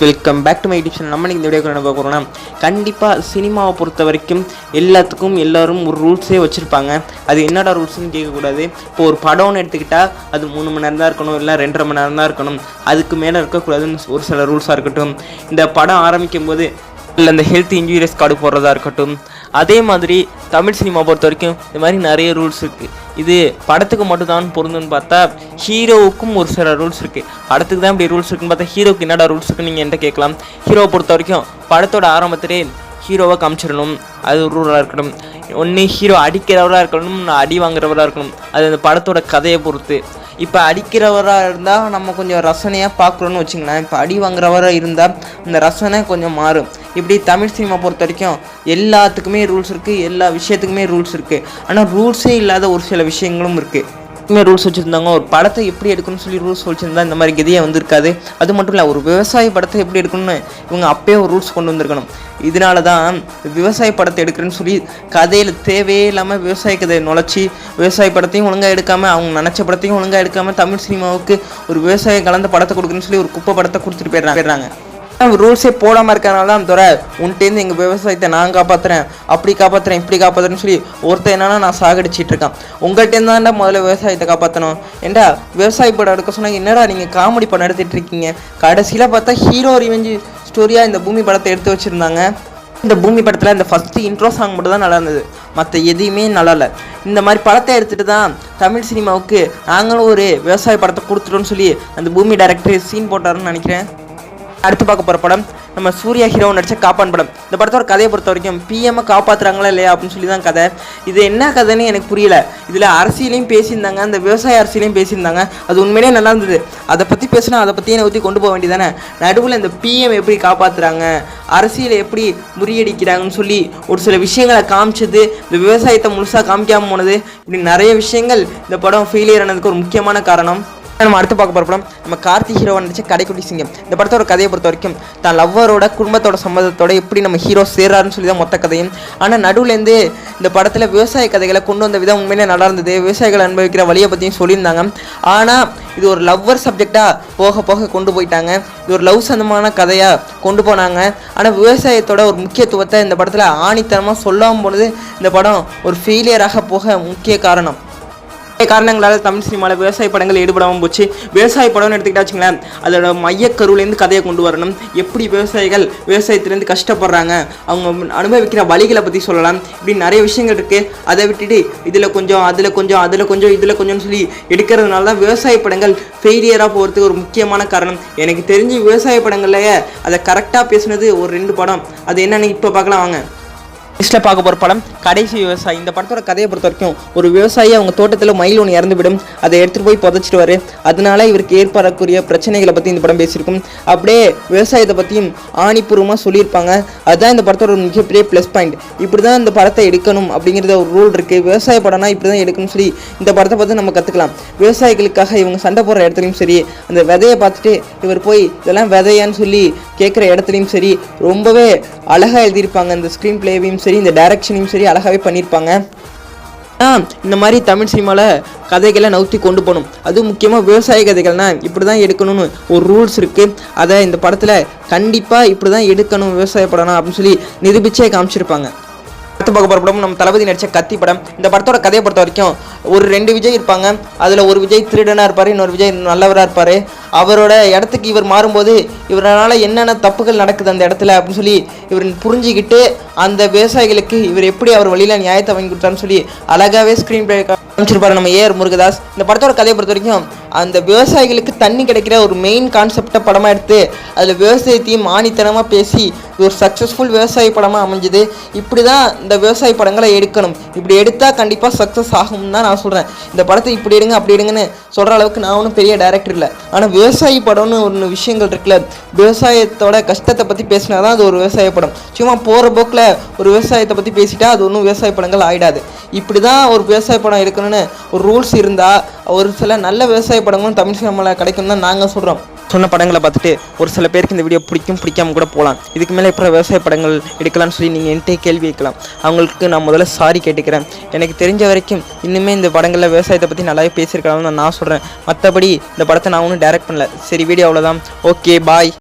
Welcome back to my டிப்ஷன் நம்ம இந்த வீடியோ என்ன பார்க்க போகிறோம்னா கண்டிப்பாக சினிமாவை பொறுத்த வரைக்கும் எல்லாத்துக்கும் எல்லோரும் ஒரு ரூல்ஸே வச்சுருப்பாங்க. அது என்னடா ரூல்ஸ்னு கேட்கக்கூடாது. இப்போ ஒரு படம்னு எடுத்துக்கிட்டால் அது மூணு மணி நேரம் தான் இருக்கணும் இல்லை ரெண்டரை மணி நேரம் தான் இருக்கணும். அதுக்கு மேலே இருக்கக்கூடாதுன்னு ஒரு சில ரூல்ஸாக இருக்கட்டும். இந்த படம் ஆரம்பிக்கும் போது இல்லை இந்த ஹெல்த் இன்ஜூரியஸ் கார்டு போடுறதா இருக்கட்டும் அதே மாதிரி தமிழ் சினிமா பொறுத்த வரைக்கும் இந்த மாதிரி நிறைய ரூல்ஸ் இருக்குது இது படத்துக்கு மட்டும்தான் பொருந்துன்னு பார்த்தா ஹீரோவுக்கும் ஒரு சில ரூல்ஸ் இருக்குது படத்துக்கு தான் இப்படி ரூல்ஸ் இருக்குன்னு பார்த்தா ஹீரோக்கு என்னடா ரூல்ஸ் இருக்குன்னு நீங்கள் என்கிட்ட கேட்கலாம். ஹீரோவை பொறுத்த வரைக்கும் படத்தோட ஆரம்பத்திலே ஹீரோவை காமிச்சிடணும். அது ஒரு ரூலாக இருக்கணும். ஒன்று ஹீரோ அடிக்கிறவராக இருக்கணும் அடி வாங்குறவராக இருக்கணும். அது அந்த படத்தோட கதையை பொறுத்து. இப்போ அடிக்கிறவராக இருந்தால் நம்ம கொஞ்சம் ரசனையாக பார்க்குறோன்னு வச்சுங்களேன் இப்போ அடி வாங்குறவராக இருந்தால் அந்த ரசனை கொஞ்சம் மாறும். இப்படி தமிழ் சினிமா பொறுத்த வரைக்கும் எல்லாத்துக்குமே ரூல்ஸ் இருக்குது எல்லா விஷயத்துக்குமே ரூல்ஸ் இருக்குது ஆனால் ரூல்ஸே இல்லாத ஒரு சில விஷயங்களும் இருக்குது எப்பவுமே ரூல்ஸ் வச்சுருந்தாங்க ஒரு படத்தை எப்படி எடுக்கணும்னு சொல்லி ரூல்ஸ் வச்சுருந்தா இந்த மாதிரி கதியே வந்திருக்காது. அது மட்டும் இல்லை ஒரு விவசாய படத்தை எப்படி எடுக்கணும்னு இவங்க அப்பயே ஒரு ரூல்ஸ் கொண்டு வந்திருக்கணும். இதனால தான் விவசாய படத்தை எடுக்கிறேன்னு சொல்லி கதையில் தேவையே இல்லாமல் விவசாய கதையை நுழைச்சி விவசாய படத்தையும் ஒழுங்காக எடுக்காமல் அவங்க நினச்ச படத்தையும் ஒழுங்காக எடுக்காமல் தமிழ் சினிமாவுக்கு ஒரு விவசாயம் கலந்த படத்தை கொடுக்குறேன்னு சொல்லி ஒரு குப்பை படத்தை கொடுத்துட்டு போயிடுறாங்க போயிடுறாங்க. ரூல்ஸே போடாமல் இருக்கிறனால தான் துறை. உன்ட்டேருந்து எங்கள் விவசாயத்தை நான் காப்பாற்றுறேன் அப்படி காப்பாற்றுறேன் இப்படி காப்பாற்றுறேன்னு சொல்லி ஒருத்தன் என்னன்னா நான் சாகடிச்சிட்டு இருக்கான். உங்கள்கிட்டேருந்து தான்டா முதல்ல விவசாயத்தை காப்பாற்றணும் ஏண்டா விவசாய படம் எடுக்க சொன்னாங்க என்னடா நீங்கள் காமெடி படம் எடுத்துகிட்டு இருக்கீங்க? கடைசியில் பார்த்தா ஹீரோ ரிவெஞ்சு ஸ்டோரியாக இந்த பூமி படத்தை எடுத்து வச்சுருந்தாங்க. இந்த பூமி படத்தில் இந்த ஃபஸ்ட்டு இன்ட்ரோ சாங் மட்டும் தான் நல்லா இருந்தது. மற்ற எதையுமே நல்லா இல்லை. இந்த மாதிரி படத்தை எடுத்துகிட்டு தான் தமிழ் சினிமாவுக்கு நாங்களும் ஒரு விவசாய படத்தை கொடுத்துட்டோம்னு சொல்லி அந்த பூமி டைரக்டர் சீன் போட்டாருன்னு நினைக்கிறேன். அடுத்து பார்க்க போகிற படம் நம்ம சூர்யா ஹீரோ நடித்த காப்பான் படம். இந்த படத்தோட கதையை பொறுத்த வரைக்கும் பிஎம்ஐ காப்பாற்றுறாங்களா இல்லையா அப்படின்னு சொல்லி தான் கதை. இது என்ன கதைன்னு எனக்கு புரியல. இதில் அரசியலையும் பேசியிருந்தாங்க அந்த விவசாய அரசியலையும் பேசியிருந்தாங்க. அது உண்மையிலேயே நல்லா இருந்தது. அதை பற்றி பேசினா அதை பற்றியே ஊற்றி கொண்டு போக வேண்டியதானே நடுவில் இந்த பிஎம் எப்படி காப்பாற்றுறாங்க அரசியலை எப்படி முறியடிக்கிறாங்கன்னு சொல்லி ஒரு சில விஷயங்களை காமிச்சது இந்த விவசாயத்தை முழுசாக காமிக்காமல் போனது. இப்படி நிறைய விஷயங்கள் இந்த படம் ஃபெயிலியர் ஆனதுக்கு ஒரு முக்கியமான காரணம். நம்ம அடுத்து பார்க்க போகிற படம் நம்ம கார்த்தி ஹீரோ நடிச்ச கடைக்குட்டி சிங்கம். இந்த படத்தோட கதையை பொறுத்த வரைக்கும் தான் லவ்வரோட குடும்பத்தோட சம்மதத்தோட எப்படி நம்ம ஹீரோ சேர்றாருன்னு சொல்லி தான் மொத்த கதையும். ஆனால் நடுவுலேருந்து இந்த படத்தில் விவசாய கதைகளை கொண்டு வந்த விதம் உண்மையிலே நல்லா இருந்தது. விவசாயிகள் அனுபவிக்கிற வழியை பற்றியும் சொல்லியிருந்தாங்க. ஆனால் இது ஒரு லவ்வர் சப்ஜெக்டாக போக போக கொண்டு போயிட்டாங்க. இது ஒரு லவ் சந்தமான கதையாக கொண்டு போனாங்க. ஆனால் விவசாயத்தோட ஒரு முக்கியத்துவத்தை இந்த படத்தில் ஆணித்தனமாக சொல்லாமல் போனது இந்த படம் ஒரு ஃபெயிலியராக போக முக்கிய காரணம். காரணங்களால் தமிழ் சினிமாவில் விவசாய படங்கள் ஈடுபடாமல் போச்சு. விவசாய படம்னு எடுத்துக்கிட்டா வச்சுங்களேன் அதோட மையக்கருவிலேருந்து கதையை கொண்டு வரணும். எப்படி விவசாயிகள் விவசாயத்துலேருந்து கஷ்டப்படுறாங்க அவங்க அனுபவிக்கிற வழிகளை பற்றி சொல்லலாம். இப்படி நிறைய விஷயங்கள் இருக்குது அதை விட்டுட்டு இதில் கொஞ்சம் அதில் கொஞ்சம் அதில் கொஞ்சம் இதில் கொஞ்சம்னு சொல்லி எடுக்கிறதுனால தான் விவசாய படங்கள் ஃபெயிலியராக போகிறதுக்கு ஒரு முக்கியமான காரணம். எனக்கு தெரிஞ்சு விவசாய படங்கள்லேயே அதை கரெக்டாக பேசுனது ஒரு ரெண்டு படம். அது என்னென்னு இப்போ பார்க்கலாம் வாங்க. நெக்ஸ்ட்டில் பார்க்க போகிற படம் கடைசி விவசாயி. இந்த படத்தோட கதையை பொறுத்த வரைக்கும் ஒரு விவசாயி அவங்க தோட்டத்தில் மயில் ஒன்று இறந்துவிடும். அதை எடுத்துகிட்டு போய் புதைச்சிடுவார். அதனால இவருக்கு ஏற்படக்கூடிய பிரச்சனைகளை பற்றி இந்த படம் பேசியிருக்கும். அப்படியே விவசாயத்தை பற்றியும் ஆணிப்பூர்வமாக சொல்லியிருப்பாங்க. அதுதான் இந்த படத்தோட ஒரு மிகப்பெரிய ப்ளஸ் பாயிண்ட் இப்படி தான் இந்த படத்தை எடுக்கணும் அப்படிங்கிறத ஒரு ரூல் இருக்குது விவசாய படம்னா இப்படி தான் எடுக்கணும்னு சொல்லி இந்த படத்தை பார்த்து நம்ம கற்றுக்கலாம் விவசாயிகளுக்காக இவங்க சண்டை போடுற இடத்துலையும் சரி அந்த விதையை பார்த்துட்டு இவர் போய் இதெல்லாம் விதையான்னு சொல்லி கேட்குற இடத்துலையும் சரி ரொம்பவே அழகாக எழுதியிருப்பாங்க இந்த ஸ்க்ரீன் பிளேவையும் சரி இந்த டைரக்ஷனையும் சரி அழகாகவே பண்ணியிருப்பாங்க. ஆ இந்த மாதிரி தமிழ் சினிமாவில் கதைகளை நவுத்தி கொண்டு போகணும். அதுவும் முக்கியமாக விவசாய கதைகள்னால் இப்படி தான் எடுக்கணும்னு ஒரு ரூல்ஸ் இருக்குது அதை இந்த படத்தில் கண்டிப்பாக இப்படி தான் எடுக்கணும் விவசாய படம்னா அப்படின்னு சொல்லி நிரூபிச்சே காமிச்சிருப்பாங்க. அடுத்து பார்க்க போகிற படம் நம்ம தளபதி நடித்த கத்தி படம். இந்த படத்தோட கதையை பொறுத்த வரைக்கும் ஒரு ரெண்டு விஜய் இருப்பாங்க. அதில் ஒரு விஜய் திருடனாக இருப்பார் இன்னொரு விஜய் நல்லவராக இருப்பார். அவரோட இடத்துக்கு இவர் மாறும்போது இவரால் என்னென்ன தப்புகள் நடக்குது அந்த இடத்துல அப்படின்னு சொல்லி இவர் புரிஞ்சுக்கிட்டு அந்த விவசாயிகளுக்கு இவர் எப்படி அவர் வழியில் நியாயத்தை வாங்கி கொடுத்தாருன்னு சொல்லி அழகாகவே ஸ்க்ரீன் பிளே காமிச்சிருப்பாரு நம்ம ஏஆர் முருகதாஸ். இந்த படத்தோட கதையை பொறுத்த வரைக்கும் அந்த விவசாயிகளுக்கு தண்ணி கிடைக்கிற ஒரு மெயின் கான்செப்டை படமாக எடுத்து அதில் விவசாயத்தையும் ஆணித்தனமாக பேசி ஒரு சக்ஸஸ்ஃபுல் விவசாய படமாக அமைஞ்சுது. இப்படி தான் இந்த விவசாய படங்களை எடுக்கணும். இப்படி எடுத்தால் கண்டிப்பாக சக்ஸஸ் ஆகும்னு தான் நான் சொல்கிறேன் இந்த படத்தை இப்படி எடுங்க அப்படி எடுங்கன்னு சொல்கிற அளவுக்கு நான் ஒன்றும் பெரிய டேரக்டர் இல்லை. ஆனால் விவசாயி படம்னு ஒன்று விஷயங்கள் இருக்குல்ல விவசாயத்தோட கஷ்டத்தை பற்றி பேசினா தான் அது ஒரு விவசாய படம். சும்மா போகிற போக்கில் ஒரு விவசாயத்தை பற்றி பேசிட்டா அது ஒன்றும் விவசாய படங்கள் ஆகிடாது இப்படி தான் ஒரு விவசாய படம் எடுக்கணும்னு ஒரு ரூல்ஸ் இருந்தால் ஒரு சில நல்ல விவசாய படங்களும் தமிழ் சினிமாவில் கிடைக்கும் தான் நாங்கள் சொல்கிறோம் சொன்ன படங்களை பார்த்துட்டு ஒரு சில பேருக்கு இந்த வீடியோ பிடிக்கும் பிடிக்காம கூட போகலாம். இதுக்கு மேலே இப்போ விவசாய படங்கள் எடுக்கலாம்னு சொல்லி நீங்கள் என்கிட்ட கேள்வி வைக்கலாம் அவங்களுக்கு நான் முதல்ல சாரி கேட்டுக்கிறேன். எனக்கு தெரிஞ்ச வரைக்கும் இன்னுமே இந்த படங்களில் விவசாயத்தை பற்றி நல்லாவே பேசியிருக்கலாம்னு நான் சொல்கிறேன் மற்றபடி இந்த படத்தை நான் ஒன்றும் டைரக்ட் பண்ணல. சரி வீடியோ அவ்வளோதான் ஓகே பாய்